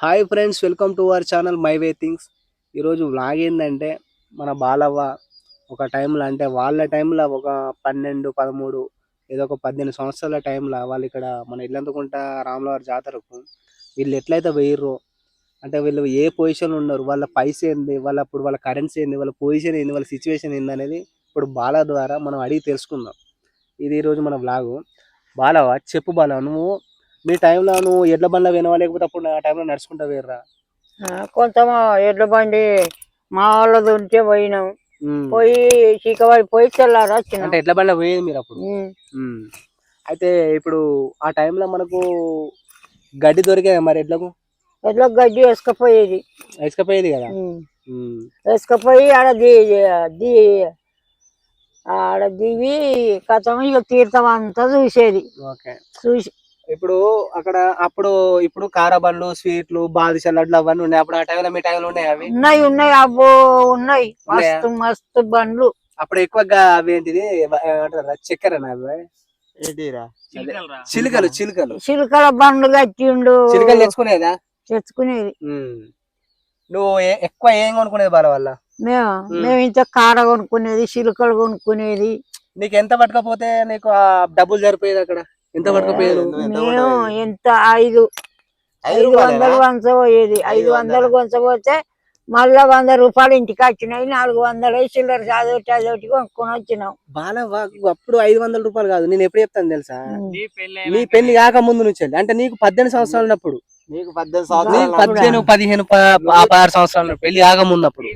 Hi friends welcome to our channel my way things ఈరోజు vlog ఏంటంటే మన బాలవ్వ ఒక టైంలో అంటే వాళ్ళ టైంలో ఒక పన్నెండు పదమూడు ఏదో ఒక పద్దెనిమిది సంవత్సరాల టైంలో వాళ్ళు ఇక్కడ మన ఇల్లంతకుంట రాములవారి జాతరకు వీళ్ళు ఎట్లయితే వేయర్రో అంటే వీళ్ళు ఏ పొజిషన్లో ఉన్నారు వాళ్ళ పైస ఏంది వాళ్ళ అప్పుడు వాళ్ళ కరెన్సీ ఏంది వాళ్ళ పొజిషన్ ఏంది వాళ్ళ సిచ్యువేషన్ ఏంది అనేది ఇప్పుడు బాల ద్వారా మనం అడిగి తెలుసుకుందాం. ఇది ఈరోజు మన వ్లాగు బాలవ చెప్పు బాల నువ్వు మీ టైంలో నువ్వు ఎడ్ల బండ్ల వినవా లేకపోతే అప్పుడు ఆ టైంలో నడుచుకుంటా వేర్రా కొంత ఎడ్ల బండి మా వాళ్ళది ఉంటే పోయినాం. పోయి చీకబడి పోయి తెల్లారు అంటే ఎడ్ల బండ్ల పోయేది మీరు అప్పుడు. అయితే ఇప్పుడు ఆ టైంలో మనకు గడ్డి దొరికేది మరి ఎడ్లకు? ఎడ్ల గడ్డి వేసుకపోయేది. వేసుకపోయేది కదా. వేసుకపోయి ఆడ ది ఆడ దిగి కథం ఇక తీర్థం అంతా చూసేది. ఓకే. చూసి ఇప్పుడు అక్కడ అప్పుడు ఇప్పుడు కార బండ్లు స్వీట్లు బాదుషా లడ్లు అవన్నీ ఉన్నాయి. అప్పుడు ఆ టైంలో మీ టైంలో ఉన్నాయి అవి? ఉన్నాయి ఉన్నాయి. అబ్బో ఉన్నాయి? మస్తు మస్తు బండ్లు. అప్పుడు ఎక్కువగా అవి ఏంటిది? చక్కెర చిలుకలు చిలుకలు. చిలుకల బండ్లు కట్టిండు. చిలుకలు తెచ్చుకునేదా? తెచ్చుకునేది. నువ్వు ఎక్కువ ఏం కొనుక్కునేది బాల వల్ల మేము. మేము ఇంత కాడ కొనుక్కునేది చిలుకలు కొనుక్కునేది. నీకు ఎంత పట్టకపోతే నీకు ఆ డబ్బులు సరిపోయేది అక్కడ? ఎంత ఎంత మేము? ఎంత ఐదు ఐదు? వందలు వంచబోయేది ఐదు ఐదు వందలు? వంచబోతే మళ్ళా వంద రూపాయలు ఇంటికి వచ్చినాయి నాలుగు వందలు చిల్లర అదొకటి అదొకటి కొనుక్కొని వచ్చినాం బాల వా- అప్పుడు ఐదు వందల రూపాయలు కాదు నేను ఎప్పుడు చెప్తాను తెలుసా. నీ పెళ్ళి కాక ముందు నుంచి. అంటే నీకు పద్దెనిమిది సంవత్సరాలు ఉన్నప్పుడు నీకు పద్దెనిమిది సంవత్సరాలు పదిహేను పదహారు సంవత్సరాలు ఉన్నప్పుడు. పెళ్ళి ముందు అప్పుడు.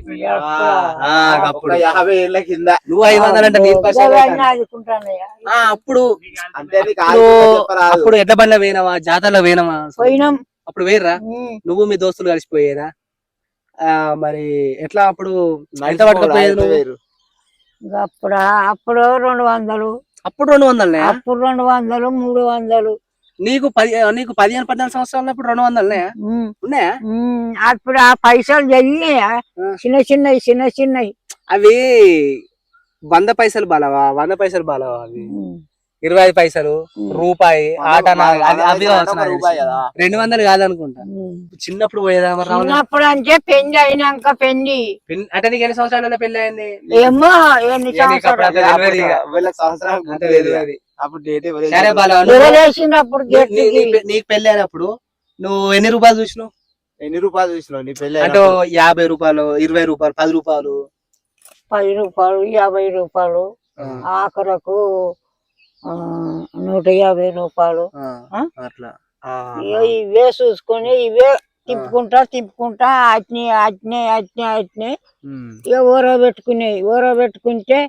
యాభై ఏళ్ళ కింద. నువ్వు ఐదు వందలు అంటే అప్పుడు అంతే అప్పుడు ఎడ్ల బండ్ల వేయనవా? జాతరలో వేయనవా? పోయినాం. అప్పుడు వేయరా. నువ్వు మీ దోస్తులు కలిసిపోయేదా ఆ మరి ఎట్లా అప్పుడు ఎంత పట్టుకపోయేది అప్పుడు అప్పుడు రెండు వందలు. అప్పుడు రెండు వందలనే? అప్పుడు రెండు వందలు మూడు వందలు. నీకు పది నీకు పదిహేను పద్నాలుగు సంవత్సరాలు ఉన్నప్పుడు రెండు వందలనే ఉమ్. ఉన్నాయా. అప్పుడు ఆ పైసలు జరిగినాయా ఆ. చిన్న చిన్నవి చిన్న చిన్నవి అవి వంద పైసలు బాలవా వంద పైసలు బాలవా అవి. ఇరవై ఐదు పైసలు. రూపాయి ఆట అవి రెండు వందలు కాదనుకుంటా. చిన్నప్పుడు పోయేదా? చిన్నప్పుడు అంటే పెళ్ళి అయినాక పెళ్ళి అంటే నీకు ఎన్ని సంవత్సరాల పెళ్ళి అయింది ఏమో ఎన్ని సంవత్సరాలు అప్పుడు డేట్ సరే బాల నీకు పెళ్ళి అయినప్పుడు నువ్వు ఎన్ని రూపాయలు చూసినావు? ఎన్ని రూపాయలు చూసినావు? నీ పెళ్ళి అంటే యాభై రూపాయలు ఇరవై రూపాయలు పది రూపాయలు. పది రూపాయలు యాభై రూపాయలు ఆఖరకు ఆ, నూట యాభై రూపాయలు? అట్లా. ఇగో ఇవే చూసుకొని ఇవే తిప్పుకుంటా తిప్పుకుంటా అట్నే అట్నే అట్నే అట్నే ఇక ఊర పెట్టుకునేవి ఊర పెట్టుకుంటే.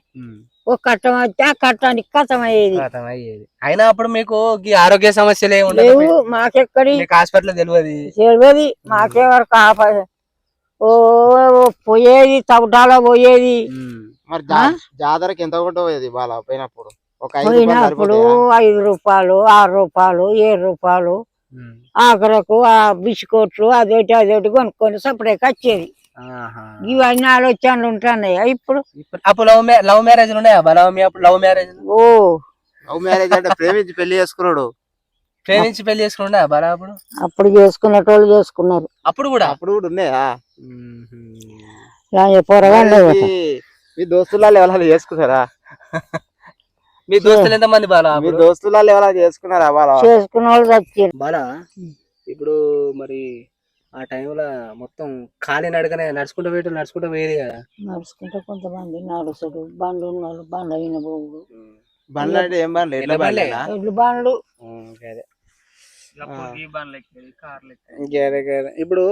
ఒక కట్టం వస్తే ఆ కట్టానికి కథం అయ్యేది. అయినా అప్పుడు మీకు ఈ ఆరోగ్య సమస్యలు ఏమి లేవు మాకెక్కడి? మీకు హాస్పిటల్ తెలియదు. తెలియదు మాకెవరికి ఆప ఓ పోయేది తవటాలో పోయేది. ఉమ్, మరి జా- జాతరకి ఎంత బాల పోయినప్పుడు? ఒక ఐదు రూపాయలు పోయినప్పుడు సరిపోతాయా? ఐదు రూపాయలు ఆరు రూపాయలు ఏడు రూపాయలు. ఉమ్. ఆఖరకు ఆ బిస్కెట్లు అదొకటి అదొకటి కొనుక్కొని సపరేట్ వచ్చేది. ఇవన్నీ ఆలోచనలు ఉంటున్నాయా. ఇప్పుడు ఇప్పుడు అప్పుడు లవ్ లవ్ మ్యారేజ్ ఉన్నాయా? బా లవ్ మ్యా లవ్ మ్యారేజ్ ఓ. లవ్ మ్యారేజ్ అంటే ప్రేమించి పెళ్ళి చేసుకున్నాడు. ప్రేమించి పెళ్ళి చేసుకున్నా బలా అప్పుడు? అప్పుడు చేసుకునేటోళ్ళు చేసుకున్నారు. అప్పుడు కూడా? అప్పుడు కూడా ఉన్నాయా? పొరగాళ్ళు మీ- దోస్తులలో ఎవరైనా చేసుకున్నారా? మీ దోస్తులు ఎంత మంది బాలా మీ అప్పుడు? దోస్తులలో ఎవరైనా చేసుకున్నారా బాల? చేసుకున్న వాళ్ళు బాలా ఇప్పుడు మరి ఆ టైంలో మొత్తం ఖాళీ నడకనే నడుచుకుంటూ పోయేటో నడుచుకుంటూ పోయేది కదా. నడుచుకుంటే కొంతమంది నడుచుడు బండ్లు ఉన్న వాళ్ళు బండ్ల అయిన పోవుడు. బండ్లు అంటే ఏం బండ్లు? ఎట్లా ఎడ్ల బండ్లే? ఎడ్లు బండ్లు. గదే. గదే, గదే. ఇప్పుడు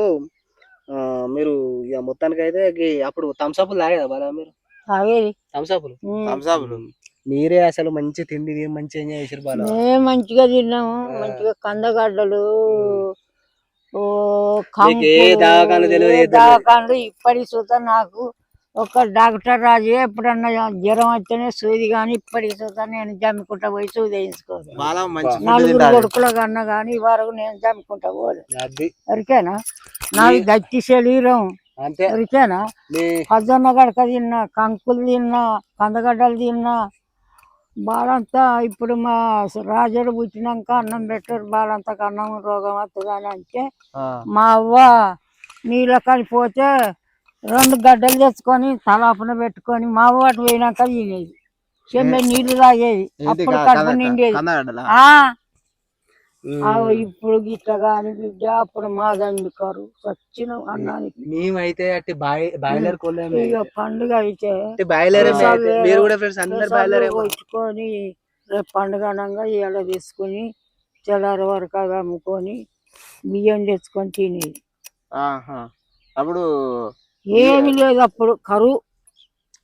ఆ, మీరు ఇక మొత్తానికి అయితే అప్పుడు థమ్స్అప్లు తాగేదా బాలా మీరు? తాగేది. థమ్స్అప్లు ఉమ్. థమ్స్అప్లు. మంచిగా అసలు మంచి తిండి మంచి ఎంజాయ్ చేసారు బాలా. మేము మంచిగా తిన్నాము. మంచిగా కందగడ్డలు దవాఖానలు ఇప్పటి చూత నాకు ఒక డాక్టర్ రాజు ఎప్పుడన్నా జ్వరం వస్తేనే సూది కానీ ఇప్పటి చూత నేను జమ్ముకుంటా పోయి సూది వేయించుకోవాలి. బాల మంచి ఫుడ్ నలుగురు కొడుకుల కన్నా కానీ ఈ వరకు నేను జమ్ముకుంటా పోలే. అది. ఎరికేనా నాది గట్టి శరీరం. అంతే. ఎరికేనా నీ పద్దొన్న గడక తిన్నా కంకులు తిన్నా కందగడ్డలు తిన్నా బాలంతా ఇప్పుడు మా రాజుడు పుట్టినాక అన్నం పెట్టారు. బాలంతకు అన్నం రోగం వస్తుందని అంటే మా అవ్వ నీళ్ళ కలిపోతే రెండు గడ్డలు తెచ్చుకొని తలాపున పెట్టుకొని మా అవ్వ అటు పోయినాక తినేది. చెమ్మె నీళ్ళు తాగేది. అప్పుడు కడుపు నిండేది కందగడ్డలా? ఆ ఉమ్. ఆ ఇప్పుడు గిట్ల కాని బిడ్డ అప్పుడు మా దండుకారు సచ్చిన అన్నానికి. మేమైతే అట్టి బాయ్ బాయిలర్ ఇక పండుగ అయితే బాయిలర్. మీరు కూడా ఫ్రెండ్స్ అందరు బాయిలర్ వచ్చుకొని రేపు పండుగ అనగా ఇవాళ తీసుకొని తెల్లారి వరకు అవి అమ్ముకొని బియ్యం తెచ్చుకొని తినేది ఆహా. అప్పుడు ఏమి లేదు అప్పుడు కరువు.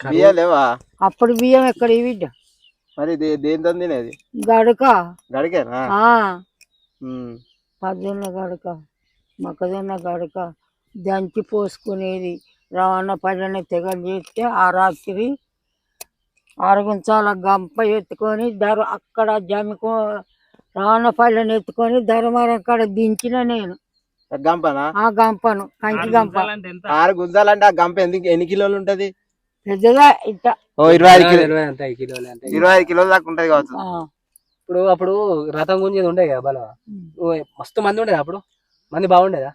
బియ్యం లేవా? అప్పుడు బియ్యం ఎక్కడ బిడ్డ? మరి దే- దేనితో తినేది? గడక. గడికేనా. పద్దెన్న గడక మొక్కజొన్న గడక దంచి పోసుకునేది. రవాణా పల్లెని తెగలు చేస్తే ఆ రాత్రి ఆరుగుంచాల గంప ఎత్తుకొని ధర అక్కడ జమికో రవాణా పల్లెని ఎత్తుకొని ధర్మారం కాడ దించిన నేను. గంపనా? ఆ గంపను కంకి గంప. ఆరు గుంజాలంటే ఆ గంప ఎందుకు ఎన్ని కిలోలు ఉంటది? పెద్దగా ఇట్ట. ఓ ఇరవై ఐదు కిలో ఇరవై అంత కిలోలు అంటే ఇరవై ఐదు కిలోల దాకా ఉంటది కావచ్చు. ఇప్పుడు అప్పుడు రథం గుంజేది ఉండే కదా బల. ఓ, మస్తు మంది ఉండేది అప్పుడు. మంది బాగుండేదా?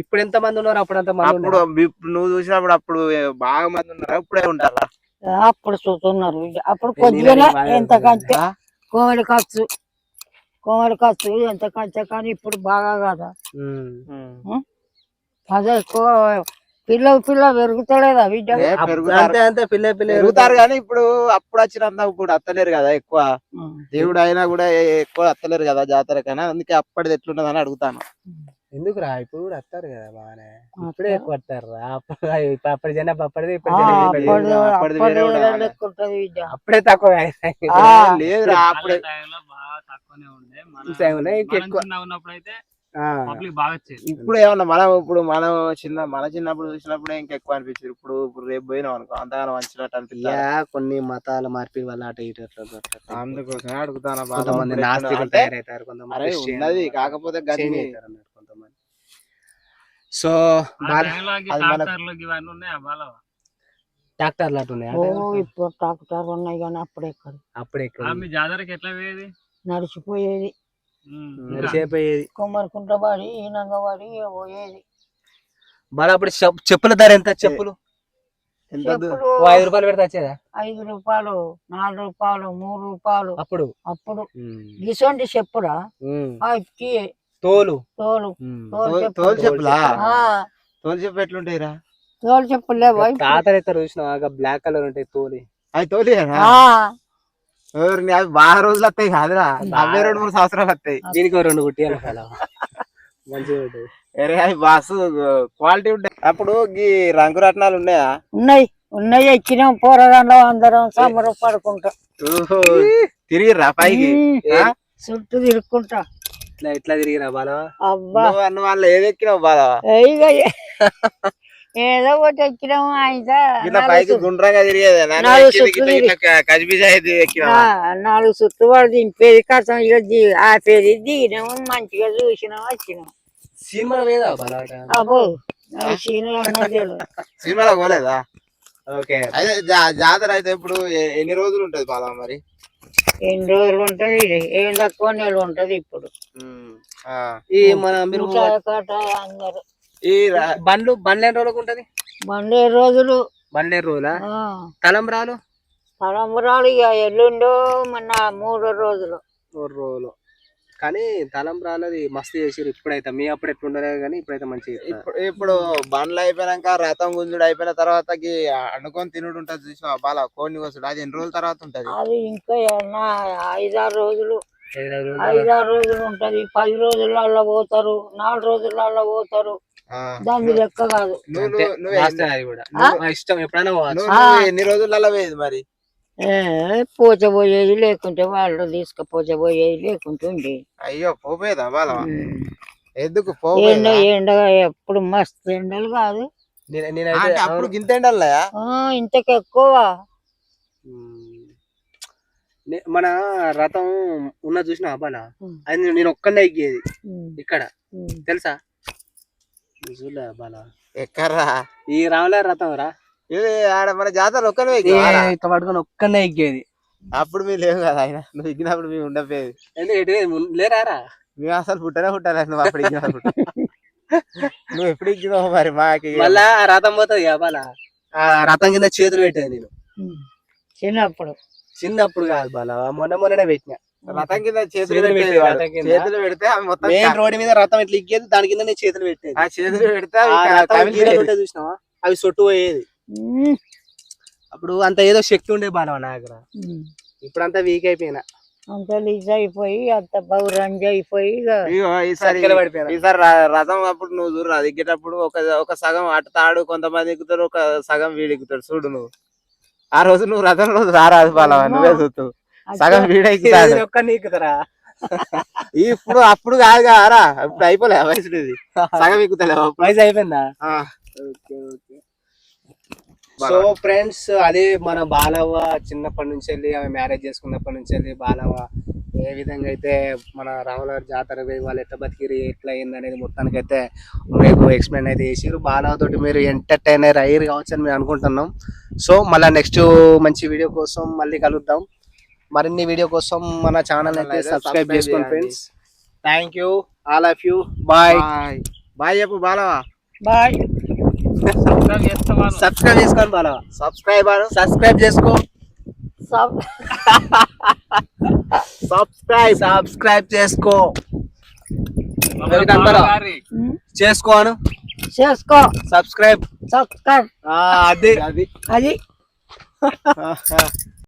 ఇప్పుడు ఎంత మంది ఉన్నారు అప్పుడు అంత మంది అప్పుడు ఇప్పుడు నువ్వు చూసినప్పుడు అప్పుడు బాగా మంది ఉన్నారు? ఇప్పుడే ఉంటారా? అప్పుడు చూస్తున్నారు. అప్పుడు ఎంత కంటే? కోమడి ఖర్చు కోమడి ఖర్చు ఎంత కంటే కానీ ఇప్పుడు బాగా కదా? ఉమ్. ఎక్కువ పిల్ల పిల్ల పెరుగుతలేదా బిడ్డ? అంతే అంతే పిల్ల పిల్ల పెరుగుతారు కానీ ఇప్పుడు అప్పుడు వచ్చినంత ఇప్పుడు అత్తలేరు కదా ఎక్కువ. దేవుడు అయినా కూడా ఎక్కువ అత్తలేరు కదా జాతరకైనా. అందుకే అప్పటిది ఎట్లున్నదని అడుగుతాను. ఎందుకు రా ఇప్పుడు కూడా వస్తారు కదా బాగానే. ఇప్పుడే ఎక్కువ వస్తారు రా అప్పుడు జనాభా అప్పటిది అప్పుడు- తక్కువ. లేదురా అప్పుడే. తక్కువనే ఉండే. చిన్నగా ఉన్నప్పుడు అయితే ఆ. పబ్లిక్ బాగా వచ్చేది. ఇప్పుడు ఏమన్నా మనం ఇప్పుడు మనం చిన్న మన చిన్నప్పుడు చూసినప్పుడే ఇంకెక్కువ అనిపించింది. ఇప్పుడు ఇప్పుడు రేపు పోయినాం అనుకో అంతగానో మంచినట్టు అనిపిస్తుంది యా కొన్ని మతాల మార్పిడి వల్ల అటు ఇటు. అందుకోసమే అడుగుతాను కొంతమంది నాస్తికులు తయారవుతారు కొంతమంది ఉన్నది కాకపోతే గది కొంతమంది. సో ట్రాక్టర్లు అటు ఉన్నాయి? ఇప్పుడు ట్రాక్టర్ ఉన్నాయి కానీ అప్పుడు అప్పుడే ఎక్కువ జాతరకి ఎట్లా పోయేది? నడిచిపోయేది. ఉమ్. నడిచేపోయేది కుమ్మరికుంట పడి ఈనంగ పడి పోయేది. మరి అప్పుడు చెప్- చెప్పుల ధర ఎంత? చెప్పులు? ఐదు రూపాయలు పెడితే వచ్చేదా? ఐదు రూపాయలు నాలుగు రూపాయలు మూడు రూపాయలు. అప్పుడు? అప్పుడు. గిసొంటి చెప్పురా? తోలు? తోలు. తోలు తోలు చెప్పులు. తోలు చెప్పు ఎట్లుంటాయిరా? తోలు చెప్పులు లేవా? తాతలు ఎత్తారు చూసిన బ్లాక్ కలర్ ఉంటాయి తోలి. అవి ఎవరిని అవి బాగా రోజులు వస్తాయి కాదురా. అవే రెండు మూడు సంవత్సరాలు వస్తాయి. దీనికి రెండు కుట్టియాలి మంచిగా ఉంటుంది అరే అవి బాసు క్వాలిటీ ఉంటాయి. అప్పుడు ఈ రంగు రత్నాలు ఉన్నాయా? ఉన్నాయి. ఉన్నాయి ఎక్కినాం పోరగాంలో అందరం సమరం పడుకుంటాం. ఓహో, తిరిగిర్రా పైకి? చుట్టూ తిరుక్కుంటా. ఇట్లా ఇట్లా తిరిగిరా బాల? అబ్బా. నువ్వు వాళ్ళు ఏది ఎక్కినావు బాగా ఇక ఏదో ఒకటి ఎక్కినాము ఆయన ఇట్లా పైకి గుండ్రంగా తిరిగేదేనా నాలుగు చుట్లు నాలుగు చుట్టూ వాడు దింపేది కథం ఇక ఆపేది దిగినాము మంచిగా చూసినాం వచ్చినాం. సినిమా మీద బాల అబ్బో. సినిమాలో పోలేదా? ఓకే. అయితే జాతర అయితే ఇప్పుడు ఎన్ని రోజులు ఉంటది బాలా మరి? ఎన్ని రోజులు ఉంటది ఏం తక్కువ నెలలు ఉంటది ఇప్పుడు. ఈ మన మీరు అందరు. ఈ బండ్లు బండ్లు ఎన్ని రోజులకు ఉంటది? మండే రోజులు? బండ్లు ఎన్ని రోజులా? తలంబ్రాలు తలంబరాలు ఇక ఎల్లుండో మన మూడో రోజులు. మూడు రోజులు. కానీ తలంబ్రాలది మస్తు చేసారు ఇప్పుడైతే. మీ అప్పుడు ఎట్లుండలే కానీ ఇప్పుడైతే చేస్తారు. ఇప్పుడు ఇప్పుడు బండ్లు అయిపోయినాక రథం గుంజుడు అయిపోయిన తర్వాత అనుకొని తినుడు ఉంటది చూసావా బాలా? కోడిని కోసుడు. అది ఎన్ని రోజుల తర్వాత ఉంటది? అది ఇంకా ఏమన్నా ఐదారు రోజులు. ఐదు రోజులు ఐదారు రోజులు ఉంటది. పది రోజులలో పోతారు. నాలుగు రోజులలో పోతారు. దాని లెక్క కాదు. ఇష్టం ఎప్పుడైనా ఎన్ని రోజులలో పోయేది మరి? ఏ పోచబోయేది లేకుంటే వాళ్ళు తీసుకుపోచబోయేది లేకుంటే ఉండే. అయ్యో పోపోయేదా బాలా ఉమ్. ఎందుకు ఎండ ఎప్పుడు మస్తు ఎండలు కాదు. అప్పుడు గింత ఎండలయా ఆ, ఇంతకు ఎక్కువ. మన రథం ఉన్న చూసిన బాల? ఉమ్. అది నేను- ఒక్కనే ఉమ్, ఇక్కడ. తెలుసా? బాల. ఎక్కర్రా ఈ రాముల రథం రా. ఇది ఆడ మన జాతర ఒక్కనే ఇట్లా పట్టుకొని ఒక్కనే ఎక్కేది. అప్పుడు మీరు లేవు కదా ఆయన. నువ్వు ఎక్కినప్పుడు మేము ఉండపోయేది ఎందుకు ఎటు ముం- లేరారా మేము అసలు పుట్టనే పుట్టాలి నువ్వు అప్పుడు ఎక్కినప్పుడు నువ్వు ఎప్పుడు ఎక్కినావు మరి మాకి? మళ్ళా ఆ రథం పోతుంది బాల. ఆ రథం కింద చేతులు పెట్టాను నేను. చిన్నప్పుడు. చిన్నప్పుడు కాదు బాల. మొన్న మొన్ననే పెట్టిన. రథం కింద చేతులు పెట్టేది వాడు. పెడితే అవి మొత్తం మెయిన్ రోడ్డు మీద రథం ఇట్లా ఇగ్గేది దాని కింద నేను చేతులు పెట్టేది. ఆ చేతులు పెడితే అవి ఆ రథం ఉంటాయి చూసినావా? అవి సొట్టు పోయేది. అప్పుడు అంత ఏదో శక్తి ఉండే బాల నా దగ్గర. ఇప్పుడు అంతా వీక్ అయిపోయినా. అంత లీజ్ అయిపోయి అంత బౌరంజ్ అయిపోయి ఇక ఇగో ఈసారి చక్కెర పడిపోయినా. ఈసారి ర- రథం అప్పుడు నువ్వు చూడు అది ఎక్కేటప్పుడు ఒక ఒక సగం అటు తాడు కొంతమంది ఎక్కుతారు ఒక సగం వీడు ఎక్కుతాడు. చూడు నువ్వు. ఆ రోజు నువ్వు రథం రోజు రారాదు బాలవా నువ్వే చూస్తావు సగం వీడే నీకుతరా ఇప్పుడు అప్పుడు కాదు కారా ఇప్పుడు అయిపోలే వయసు సగం ఎక్కుతలేవు వయసు అయిపోయిందా. సో ఫ్రెండ్స్ అదే మన బాలవ్వ చిన్నప్పటి నుంచి వెళ్ళి ఆమె మ్యారేజ్ చేసుకున్నప్పటి నుంచి వెళ్ళి బాలవ్వ ఏ విధంగా అయితే మన రాములవారి జాతర పోయి వాళ్ళు ఎట్లా బతికిరి ఎట్లా అయింది అనేది మొత్తానికి అయితే మీకు ఎక్స్ప్లెయిన్ అయితే చేసిరు బాలవ్వ తోటి మీరు ఎంటర్టైనర్ అయ్యారు కావచ్చు అని మేము అనుకుంటున్నాం. సో మళ్ళీ నెక్స్ట్ మంచి వీడియో కోసం మళ్ళీ కలుద్దాం. మరిన్ని వీడియో కోసం మన ఛానల్ అయితే సబ్స్క్రైబ్ చేసుకోండి. Friends thank you all of you bye bye చెప్పు బాలవా. బాయ్ సబ్స్క్రైబ్ సబ్స్క్రైబ్ చేసుకోండి బాలవ్వ సబ్స్క్రైబర్ సబ్స్క్రైబ్ చేసుకో. సబ్ సబ్స్క్రైబ్ సబ్స్క్రైబ్ చేసుకో. చేసుకోను చేసుకో సబ్స్క్రైబ్ సబ్స్క్రైబ్ అదే. అది. అది.